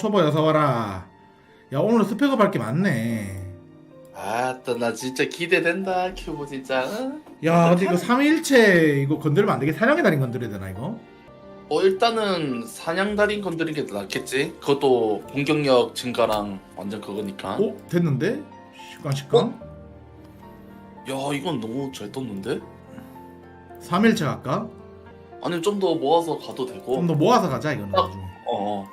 초보 어서 와라. 야 오늘 스펙업 할 게 많네. 아따 나 진짜 기대된다 큐브 진짜 응? 야 근데 이거 3일체 이거 건들면 안 되게 사냥의 달인 건드려야 되나 이거? 어 일단은 사냥달인 건드린 게더 낫겠지 그것도 공격력 증가랑 완전 그거니까 오 됐는데? 시간 시간? 야 이건 너무 잘 떴는데? 3일체 갈까? 아니면 좀 더 모아서 가도 되고 좀 더 모아서 가자 이거는 어. 나중에. 어, 어.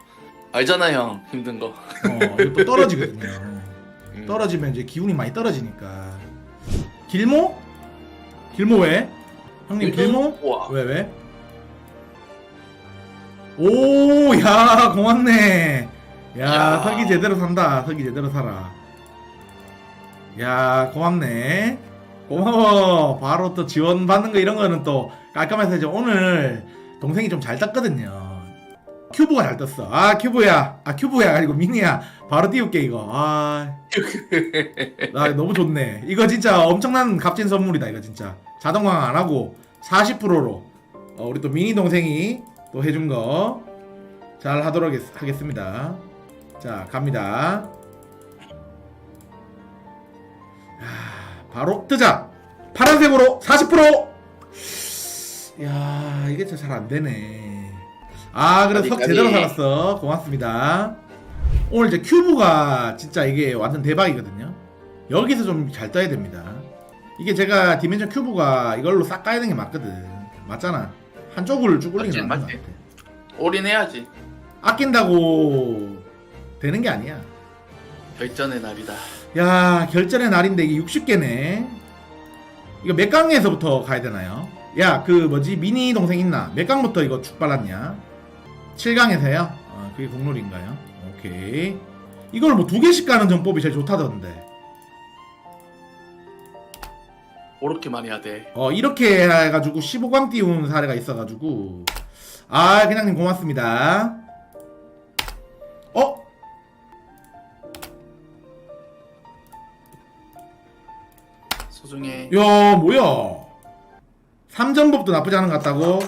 알잖아 형 힘든 거 어 이거 또 떨어지거든요. 음. 떨어지면 이제 기운이 많이 떨어지니까. 길모? 길모 왜? 형님 길모? 와왜 왜? 오, 야, 고맙네. 야, 야. 설기 제대로 산다. 설기 제대로 살아. 야, 고맙네. 고마워. 바로 또 지원 받는 거 이런 거는 또 깔끔해서 이제 오늘 동생이 좀잘 떴거든요. 큐브가 잘 떴어. 아, 큐브야. 아, 큐브야. 아니고 미니야. 바로 띄울게, 이거. 아. 나 너무 좋네. 이거 진짜 엄청난 값진 선물이다, 이거 진짜. 자동화 안 하고 40%로 어, 우리 또 미니 동생이 또 해준 거 잘 하도록 하겠- 하겠습니다. 자, 갑니다. 야, 바로 뜨자. 파란색으로 40%. 야, 이게 진짜 잘안 되네. 아, 그래 석 제대로. 살았어. 고맙습니다. 오늘 이제 큐브가 진짜 이게 완전 대박이거든요. 여기서 좀 잘 떠야 됩니다. 이게 제가 디멘션 큐브가 이걸로 싹 까야 되는 게 맞거든. 맞잖아. 한쪽을 쭉 올리는 게 맞는 것. 같아. 올인해야지 아낀다고 되는 게 아니야. 결전의 날이다 야 결전의 날인데 이게 60개네. 이거 몇 강에서부터 가야 되나요? 야 그 뭐지 미니 동생 있나? 몇 강부터 이거 쭉 빨랐냐? 7강에서요? 어, 그게 국룰인가요? 오케이. 이걸 뭐 두 개씩 가는 전법이 제일 좋다던데. 그렇게만 해야 돼 어 이렇게 해가지고 15강 띄운 사례가 있어가지고 아 그냥님 고맙습니다 어? 소중해 야 뭐야 3전법도 나쁘지 않은 것 같다고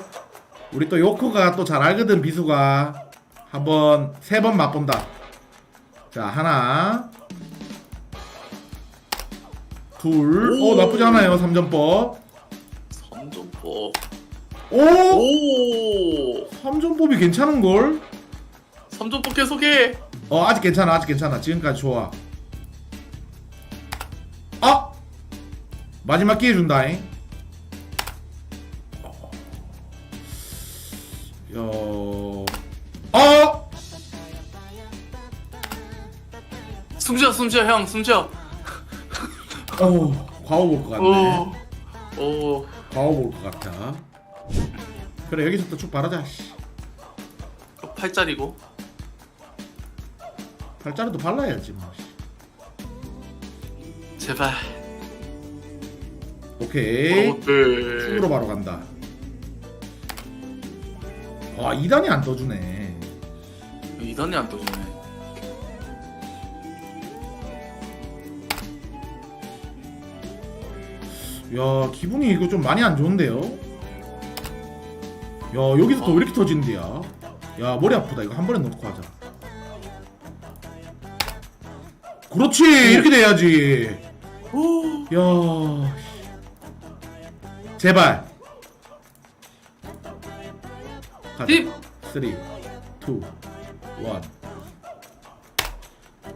우리 또 요코가 또 잘 알거든 비수가. 한번 세 번 맛본다. 자 하나. 둘어 오. 나쁘지 않아요 3전법. 선전법. 오! 오! 3전법이 괜찮은걸? 선전법 계속해. 어 아직 괜찮아 아직 괜찮아. 지금까지 좋아. 아! 마지막 기회 준다잉 숨쉬어 숨쉬어 형 숨쉬어. 어 과거 볼것 같네. 오오 과거 볼것 같아. 그래 여기서부터 쭉 바라자 씨. 팔짜리고. 팔자리도 발라야지 뭐 씨. 제발. 오케이. 충으로 바로 간다. 아 2단이 안 떠주네. 이단이 안 떠주네 야 기분이 이거 좀 많이 안 좋은데요? 야 여기서 또 왜 이렇게 터진대야? 야 머리 아프다. 이거 한 번에 넣고 하자. 그렇지! 이렇게 돼야지. 오야 제발. 가자. 힙! 3 2 1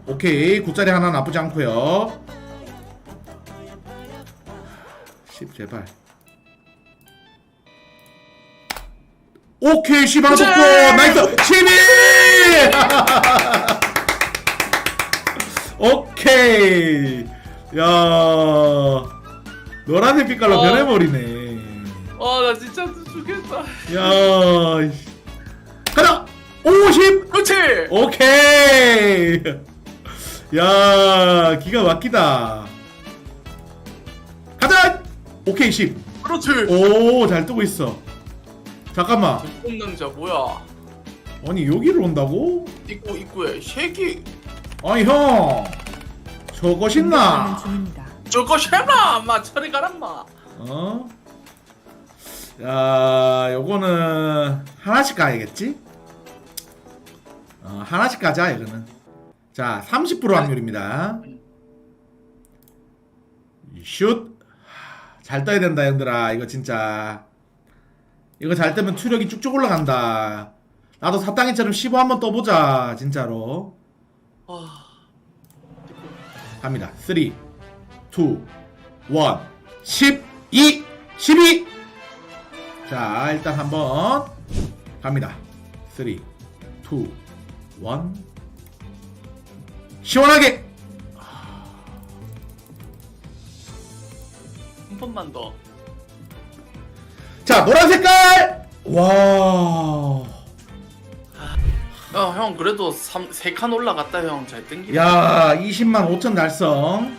오케이. 굿자리 하나 나쁘지 않고요 10 제발. 오케이 10 하나 굿자리! 뽑고 나이스! 12 오케이. 야 노란색 빛깔로 어. 변해버리네. 아나 진짜 죽겠다. 야. 가자! 50 그렇지! 오케이. 야 기가 막히다 오케이 10 그렇지 오 잘 뜨고 있어. 잠깐만. 꼼낭자 뭐야? 아니 여기를 온다고? 입구 입구에. 쉐기. 아니 형. 저거 신나. 저거 쉐마 엄마. 처리 가란마. 어? 야 요거는 하나씩 가야겠지? 어 어, 하나씩 가자 이거는. 자 30% 확률입니다. 슛 잘 떠야 된다 형들아. 이거 진짜. 이거 잘 뜨면 투력이 쭉쭉 올라간다. 나도 사땅이처럼 15 한번 떠보자 진짜로. 아, 갑니다. 3 2 1 12 12 자 일단 한번 갑니다. 3 2 1 시원하게 번만 더. 자 노란 색깔 와 야, 형 그래도 3, 3칸 올라갔다 형. 잘 땡기네. 야, 20만 5천 달성.